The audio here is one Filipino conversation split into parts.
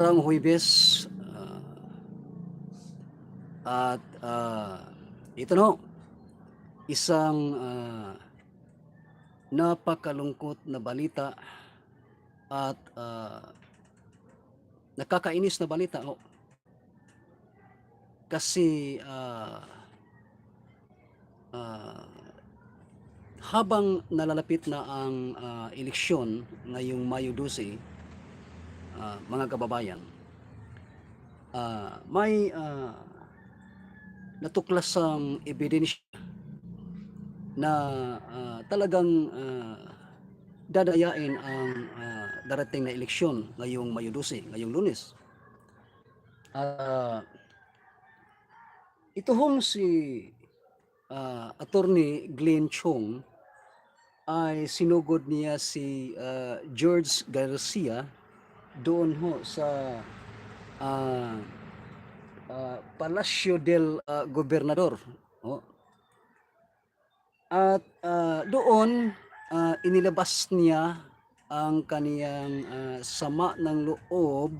Ang Huwebes ah, at ah, ito no, isang ah, napakalungkot na balita at ah, nakakainis na balita ho. Kasi ah, ah, habang nalalapit na ang ah, eleksyon ngayong Mayo 12, ah, mga kababayan, ah, may ah, natuklasang ebidensya na ah, talagang ah, dadayain ang ah, darating na eleksyon ngayong Mayo 12, ngayong Lunes. Ah, ito hong si ah, Attorney Glenn Chong ay sinugod niya si ah, George Garcia doon ho sa ah, ah, Palacio del ah, Gobernador. Oh. At ah, doon ah, inilabas niya ang kaniyang ah, sama ng loob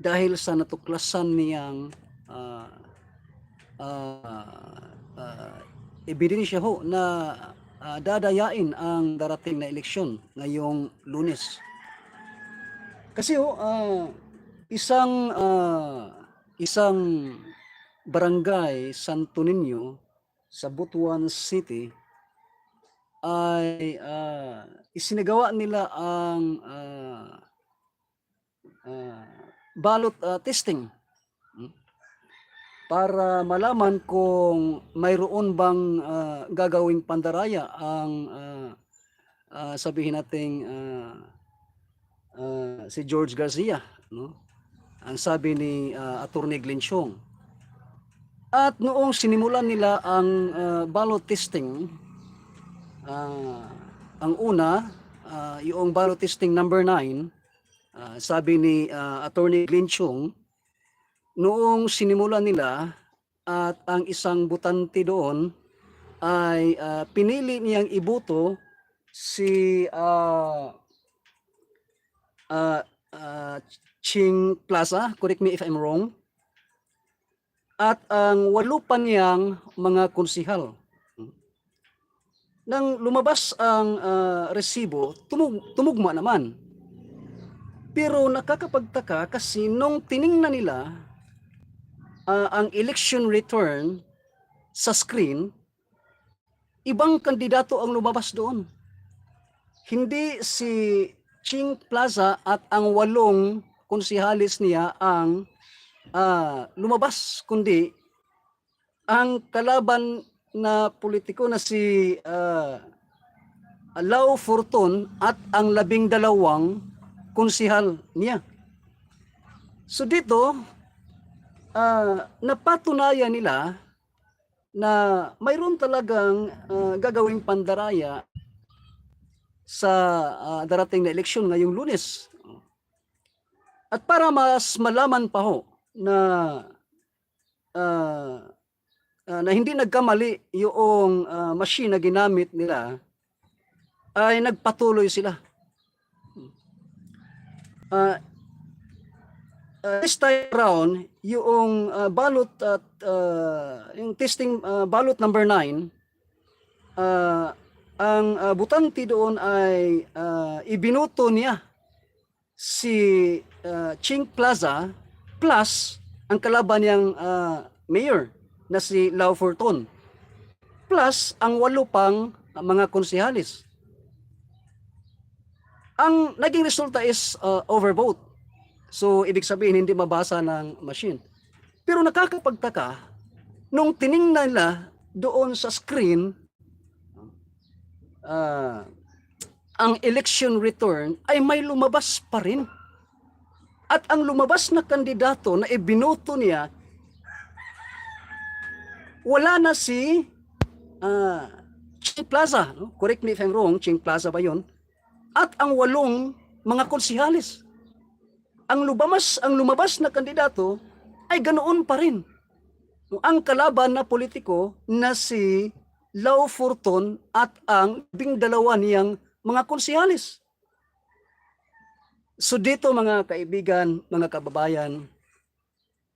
dahil sa natuklasan niyang ah, ah, ah, ebidensya ho na ah, dadayain ang darating na eleksyon ngayong lunes. Kasi ho, ah, isang ah, isang barangay Santo Niño sa Butuan City ay ah, isinagawa nila ang ah, ah, ballot ah, testing. Mm, para malaman kung mayroon bang ah, gagawing pandaraya ang ah, ah, sabihin nating ah, ah, si George Garcia no? Ang sabi ni ah, Attorney Glenn Chong. At noong sinimulan nila ang ah, ballot testing ah, ang una ah, yung ballot testing number 9 ah, sabi ni ah, Attorney Glenn Chong noong sinimulan nila at ang isang butante doon ay ah, pinili niyang iboto si ah, ah, ah, Ching Plaza, correct me if I'm wrong, at ang walo pa niyang mga konsihal. Nang lumabas ang ah, resibo, tumug, tumugma naman. Pero nakakapagtaka kasi nung tiningnan nila ah, ang election return sa screen, ibang kandidato ang lumabas doon. Hindi si Ching Plaza at ang walong konsihalis niya ang ah, lumabas, kundi ang kalaban na politiko na si ah, Lau Fortun at ang labing dalawang konsihal niya. So dito, ah, napatunayan nila na mayroon talagang ah, gagawing pandaraya sa ah, darating na eleksyon ngayong lunes. At para mas malaman pa ho na ah, ah, na hindi nagkamali yung ah, machine na ginamit nila ay nagpatuloy sila. Ah, ah, this time around, yung ah, ballot at ah, yung testing ah, ballot number 9 ah, ang ah, butante doon ay ah, ibinuto niya si ah, Ching Plaza plus ang kalaban niyang ah, mayor na si Lau Fortun plus ang walo pang ah, mga konsehalis. Ang naging resulta is ah, overvote. So ibig sabihin hindi mabasa ng machine. Pero nakakapagtaka nung tiningnan nila doon sa screen ah, ang election return ay may lumabas pa rin. At ang lumabas na kandidato na ibinoto niya, wala na si ah, Ching Plaza. No? Correct me if I'm wrong, Ching Plaza ba yun? At ang walong mga konsihalis. Ang lumabas, ang lumabas na kandidato ay ganoon pa rin. Ang kalaban na politiko na si Lau Fortun at ang bing dalawa niyang mga konsihalis. So dito mga kaibigan, mga kababayan,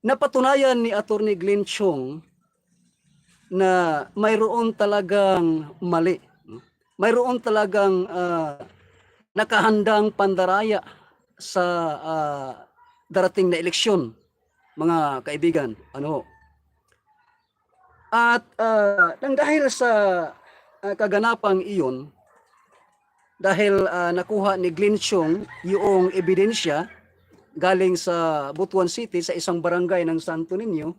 napatunayan ni Attorney Glenn Chong na mayroon talagang mali. Mayroon talagang ah, nakahandang pandaraya sa ah, darating na eleksyon, mga kaibigan. Ano? At ah, nang dahil sa ah, kaganapang iyon, dahil ah, nakuha ni Glenn yung ebidensya galing sa Butuan City sa isang barangay ng Santo Niño,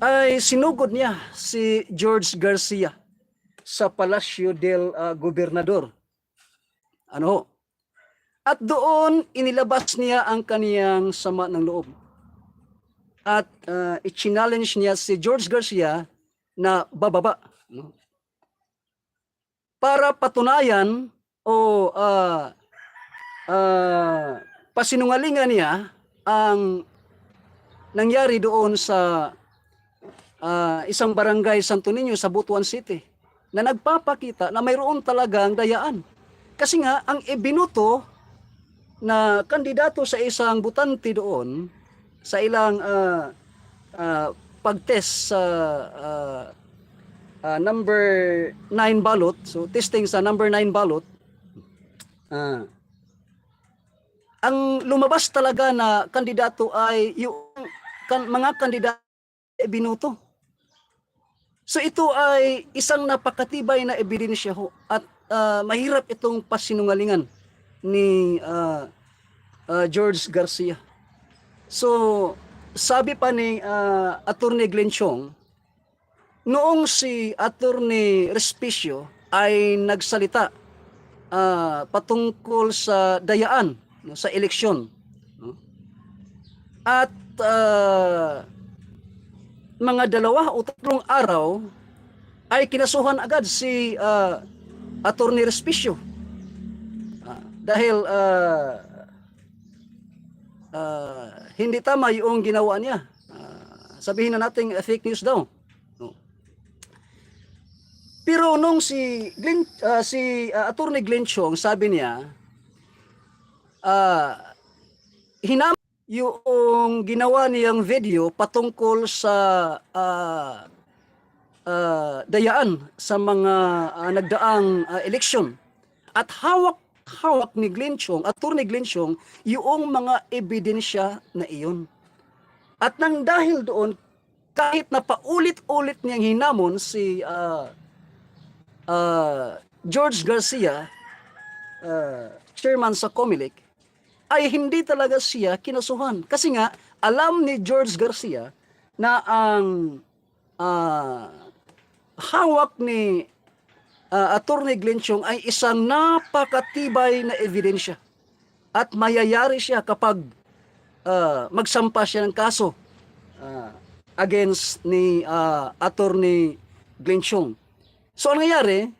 ay sinugod niya si George Garcia sa Palacio del ah, Gobernador. Ano? At doon inilabas niya ang kaniyang sama ng loob. At uh, i-challenge niya si George Garcia na bababa. No? Para patunayan o ah ah, pasinungalingan niya ang nangyari doon sa ah, isang barangay Santo Niño sa Butuan City na nagpapakita na mayroon talagang dayaan. Kasi nga, ang ibinuto na kandidato sa isang butante doon, sa ilang ah, ah, pag-test sa ah, ah, number 9 ballot, so testing sa number 9 ballot, ah, ang lumabas talaga na kandidato ay yung kan, mga kandidato binuto. So ito ay isang napakatibay na ebidensya ho at ah, mahirap itong pasinungalingan ni ah, ah, George Garcia. So sabi pa ni ah, Attorney Glenn Chong, noong si Attorney Respicio ay nagsalita ah, patungkol sa dayaan no, sa eleksyon. no? At ah, mga dalawa o tatlong araw ay kinasuhan agad si ah, Attorney Respicio. Ah, dahil ah, ah, hindi tama yung ginawa niya. Ah, sabihin na natin uh, fake news daw. No. Pero nung si Glenn, ah, si ah, Attorney Glenn Chong sabi niya ah hinam yung ginawa niyang video patungkol sa ah, ah, dayaan sa mga ah, nagdaang ah, eleksyon. At hawak-hawak ni Glenn Chong, Attorney Glenn Chong, yung mga ebidensya na iyon. At nang dahil doon, kahit na paulit-ulit niyang hinamon si ah, ah, George Garcia, ah, chairman sa Comelec, ay hindi talaga siya kinasuhan. Kasi nga, alam ni George Garcia na ang ah, hawak ni ah, Attorney Glenn Chong ay isang napakatibay na ebidensya. At mayayari siya kapag ah, magsampa siya ng kaso ah, against ni ah, Attorney Glenn Chong. So, ang nangyari,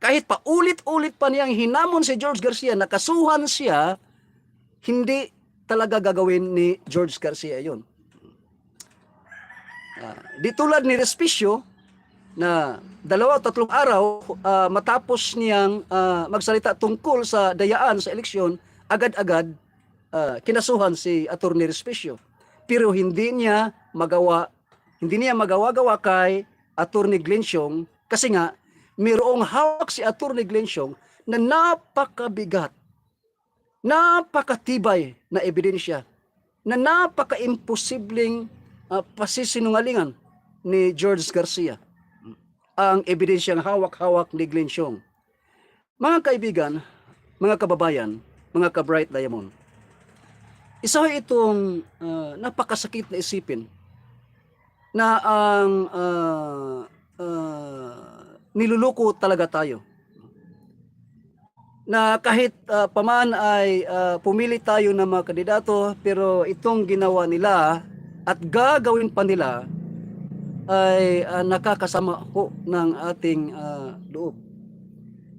kahit pa ulit-ulit pa niyang hinamon si George Garcia, nakasuhan siya, hindi talaga gagawin ni George Garcia yon. Ah, di tulad ni Respicio na dalawa o tatlong araw ah, matapos niyang ah, magsalita tungkol sa dayaan sa eleksyon, agad-agad ah, kinasuhan si Attorney Respicio. Pero hindi niya magawa, hindi niya magawa-gawa kay Attorney Glensyong kasi nga mayroong hawak si Attorney Glensyong na napakabigat napakatibay na ebidensya na napaka-imposibleng ah, pasisinungalingan ni George Garcia ang ebidensyang hawak-hawak ni Glenn Xiong. Mga kaibigan, mga kababayan, mga ka-bright diamond, isa itong ah, napakasakit na isipin na ang ah, ah, niluluko talaga tayo na kahit ah, paman ay ah, pumili tayo ng mga kandidato pero itong ginawa nila at gagawin pa nila ay ah, nakakasama ho ng ating ah, loob.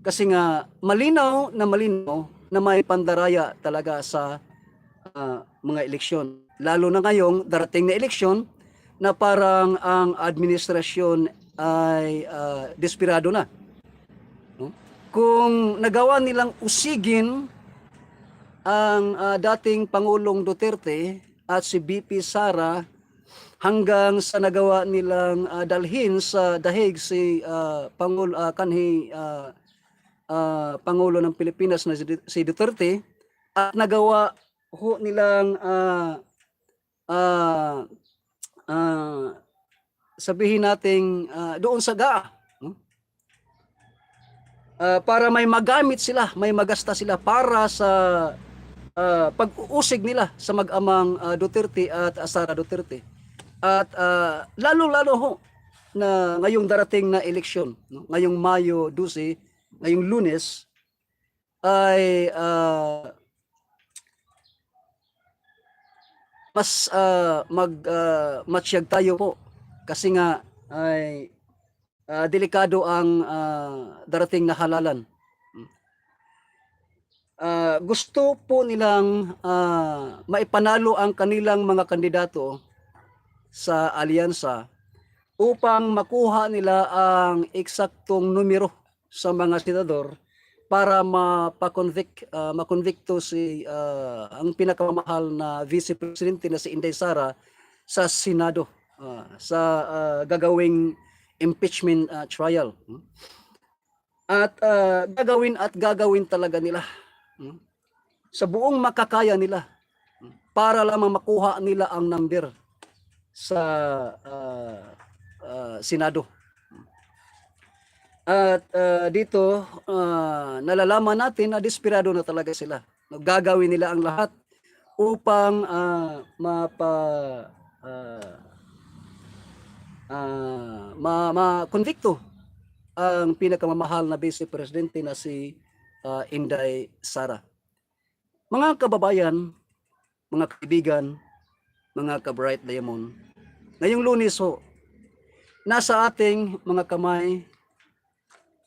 Kasi nga malinaw na malinaw na may pandaraya talaga sa ah, mga eleksyon. Lalo na ngayong darating na eleksyon na parang ang administrasyon ay ah, desperado na kung nagawa nilang usigin ang ah, dating Pangulong Duterte at si BP Sara hanggang sa nagawa nilang ah, dalhin sa dahig si ah, Pangulo ah, kanhi ah, ah, Pangulo ng Pilipinas na si Du- si Duterte at nagawa ho nilang ah, ah, ah, sabihin nating ah, doon sa no? Ah, para may magamit sila, may magasta sila para sa ah, pag-uusig nila sa mag-amang ah, Duterte at Sara Duterte. At ah, lalo-lalo ho na ngayong darating na eleksyon, no? ngayong Mayo 12, ngayong Lunes ay ah, mas ah, mag matsyag tayo po kasi nga ay ah, delikado ang ah, darating na halalan. Ah, gusto po nilang ah, maipanalo ang kanilang mga kandidato sa alyansa upang makuha nila ang eksaktong numero sa mga senador para mapakonvict uh, makonvikto si ah, ang pinakamahal na vice presidente na si Inday Sara sa Senado ah, sa ah, gagawing impeachment ah, trial. At ah, gagawin at gagawin talaga nila hmm? sa buong makakaya nila hmm? para lamang makuha nila ang number sa ah, ah, Senado. At ah, dito ah, nalalaman natin na desperado na talaga sila. Gagawin nila ang lahat upang ah, mapa ah, ah, ma ma-convicto ang pinakamamahal na vice presidente na si ah, Inday Sara. Mga kababayan, mga kaibigan, mga ka-bright diamond, ngayong lunes ho, nasa ating mga kamay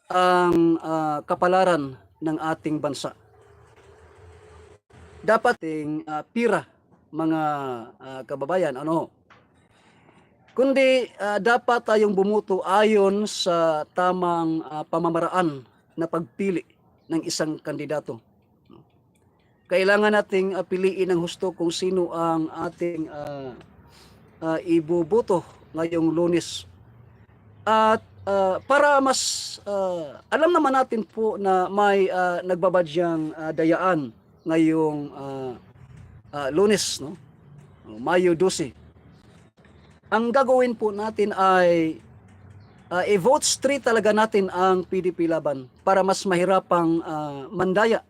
ang ah, kapalaran ng ating bansa. Dapat ting ah, pira mga ah, kababayan ano kundi ah, dapat tayong bumuto ayon sa tamang ah, pamamaraan na pagpili ng isang kandidato. Kailangan nating ah, piliin ng husto kung sino ang ating ah, ah, ibubuto ngayong lunes. At ah, para mas ah, alam naman natin po na may ah, nagbabadyang ah, dayaan ngayong ah, ah, lunes, no? Mayo 12. Ang gagawin po natin ay ah, i-vote straight talaga natin ang PDP laban para mas mahirapang ah, mandaya.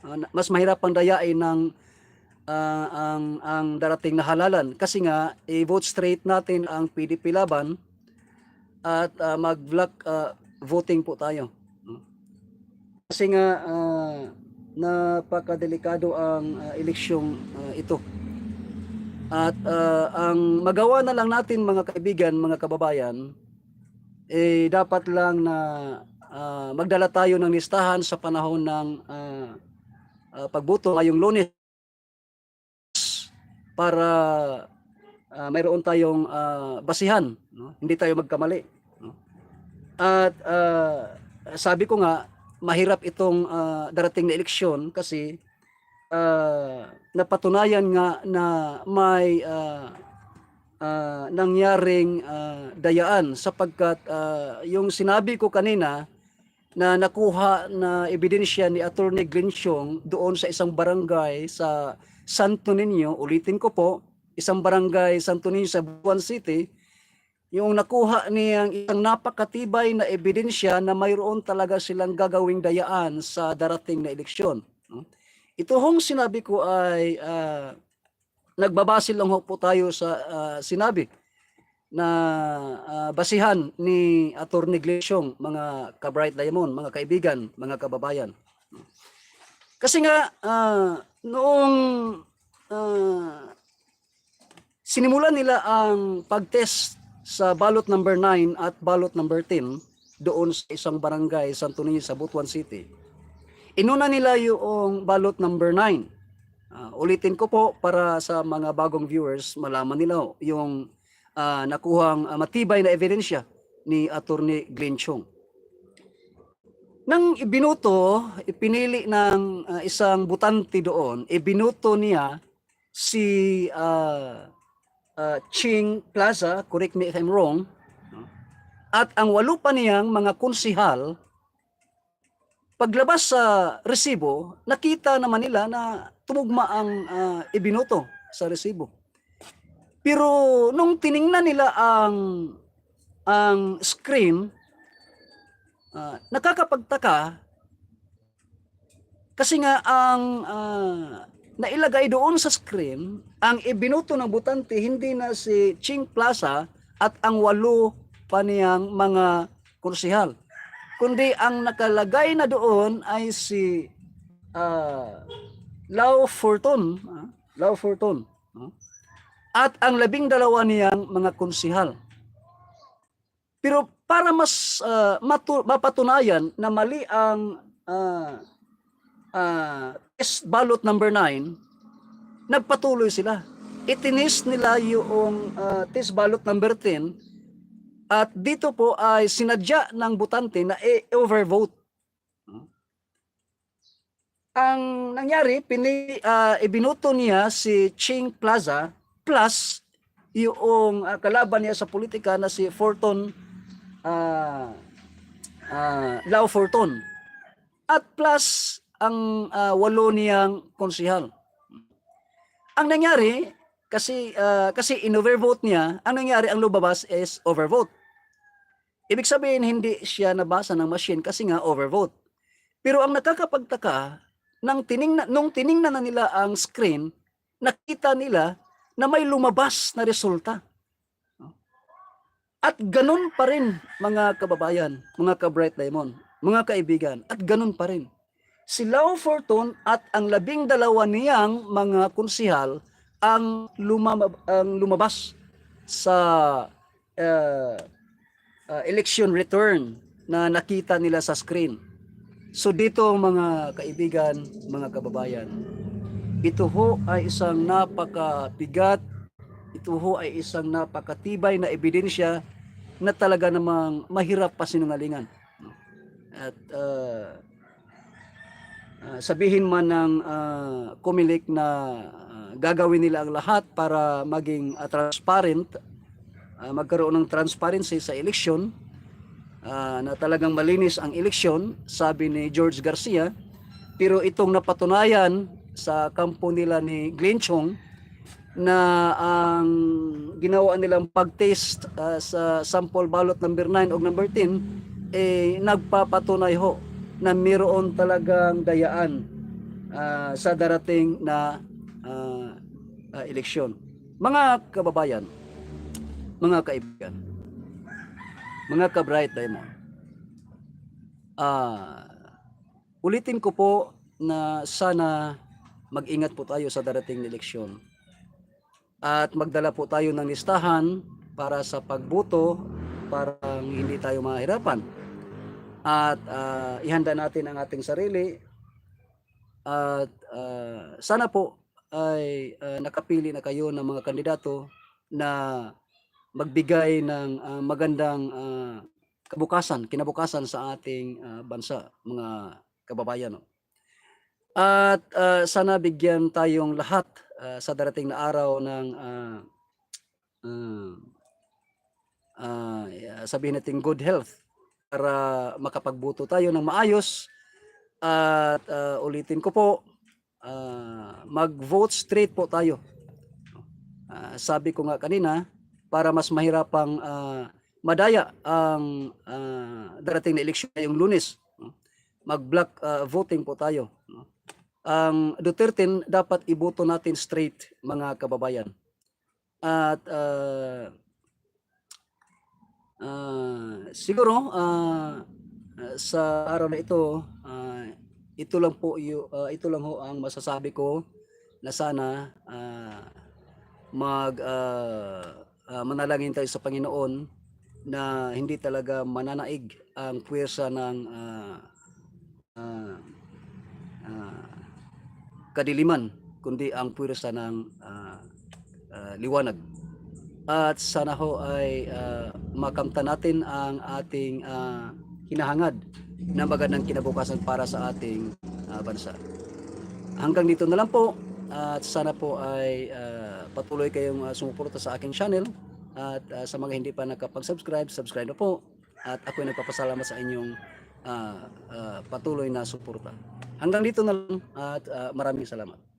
Ah, mas mahirapang dayain ng ah, ang ang darating na halalan kasi nga i-vote straight natin ang PDP laban at ah, mag-block ah, voting po tayo. Kasi nga ah, napakadelikado ang ah, eleksyong ah, ito. At ah, ang magawa na lang natin mga kaibigan, mga kababayan, eh dapat lang na ah, magdala tayo ng listahan sa panahon ng ah, ah, pagboto ngayong lunes para ah, mayroon tayong ah, basihan, no? hindi tayo magkamali. No? At ah, sabi ko nga, mahirap itong ah, darating na eleksyon kasi ah, napatunayan nga na may ah, ah, nangyaring ah, dayaan sapagkat ah, yung sinabi ko kanina na nakuha na ebidensya ni Attorney Glensyong doon sa isang barangay sa Santo Niño, ulitin ko po, isang barangay Santo Niño sa Buwan City, yung nakuha niyang isang napakatibay na ebidensya na mayroon talaga silang gagawing dayaan sa darating na eleksyon. Ito hong sinabi ko ay ah, nagbabase lang po tayo sa ah, sinabi na ah, basihan ni Attorney Glesyong, mga ka-Bright Diamond, mga kaibigan, mga kababayan. Kasi nga, ah, noong ah, sinimulan nila ang pag-test sa ballot number 9 at ballot number 10 doon sa isang barangay, Santo Niño, sa Butuan City. Inuna nila yung ballot number 9. Ah, ulitin ko po para sa mga bagong viewers, malaman nila yung ah, nakuhang ah, matibay na ebidensya ni Attorney Glenn Chong. Nang ibinuto, ipinili ng ah, isang butante doon, ibinuto niya si ah, ah, Ching Plaza, correct me if I'm wrong, at ang walo pa niyang mga konsihal, paglabas sa resibo, nakita naman nila na tumugma ang ah, ibinuto sa resibo. Pero nung tiningnan nila ang ang screen, ah, nakakapagtaka kasi nga ang ah, nailagay doon sa screen, ang ibinuto ng butante hindi na si Ching Plaza at ang walo pa niyang mga kursihal. Kundi ang nakalagay na doon ay si ah, Lau Fortun, ah, Lau Fortun. At ang labing dalawa niyang mga konsihal. Pero para mas ah, matu- mapatunayan na mali ang ah, ah, test ballot number 9, nagpatuloy sila. Itinis nila yung ah, test ballot number 10 at dito po ay sinadya ng butante na i-overvote. Ang nangyari, pini, ah, ibinuto niya si Ching Plaza plus yung ah, kalaban niya sa politika na si Forton ah ah, Lau Forton. At plus ang ah, walo niyang konsihal. Ang nangyari, kasi ah, kasi in-overvote niya, ang nangyari ang lumabas is overvote. Ibig sabihin hindi siya nabasa ng machine kasi nga overvote. Pero ang nakakapagtaka, nang tiningnan, nung tiningnan na nila ang screen, nakita nila na may lumabas na resulta. At ganun pa rin mga kababayan, mga ka-Bright Diamond, mga kaibigan, at ganun pa rin. Si Lau Fortun at ang labing dalawa niyang mga konsihal ang, lumama, ang lumabas sa uh, uh, election return na nakita nila sa screen. So dito mga kaibigan, mga kababayan, ito ho ay isang napakabigat, ito ho ay isang napakatibay na ebidensya na talaga namang mahirap pa sinungalingan. no? At uh, uh, sabihin man ng uh, Comelec na uh, gagawin nila ang lahat para maging uh, transparent, uh, magkaroon ng transparency sa eleksyon, ah, na talagang malinis ang eleksyon, sabi ni George Garcia. Pero itong napatunayan sa kampo nila ni Glenn Chong na ang ginawa nilang pag-test ah, sa sample ballot number 9 o number 10 eh nagpapatunay ho na mayroon talagang dayaan ah, sa darating na ah, ah, eleksyon. Mga kababayan, mga kaibigan, mga ka-bright diamond. Ah, ulitin ko po na sana mag-ingat po tayo sa darating na eleksyon. At magdala po tayo ng listahan para sa pagboto para hindi tayo mahirapan. At ah, ihanda natin ang ating sarili. At ah, sana po ay ah, nakapili na kayo ng mga kandidato na magbigay ng ah, magandang ah, kabukasan, kinabukasan sa ating ah, bansa, mga kababayan. no. At ah, sana bigyan tayong lahat ah, sa darating na araw ng ah, ah, ah, sabihin natin good health para makapagbuto tayo ng maayos. At ah, ulitin ko po, ah, mag-vote straight po tayo. Ah, sabi ko nga kanina, para mas mahirapang ah, madaya ang ah, darating na eleksyon ngayong lunes. no? Mag-block ah, voting po tayo. no? Ang Duterte dapat iboto natin straight mga kababayan. At ah, ah, siguro ah, sa araw na ito, ah, ito lang po ah, ito lang ho ang masasabi ko na sana ah, mag ah, ah, manalangin tayo sa Panginoon na hindi talaga mananaig ang puwersa ng ah, kadiliman kundi ang puwersa ng ah, ah, liwanag. At sana ho ay ah, makamta natin ang ating ah, hinahangad na magandang kinabukasan para sa ating ah, bansa. Hanggang dito na lang po at sana po ay ah, patuloy kayong ah, sumuporta sa aking channel at ah, sa mga hindi pa nakapag-subscribe, subscribe na po at ako ay nagpapasalamat sa inyong ah, ah, patuloy na suporta. Hanggang dito na lang at ah, maraming salamat.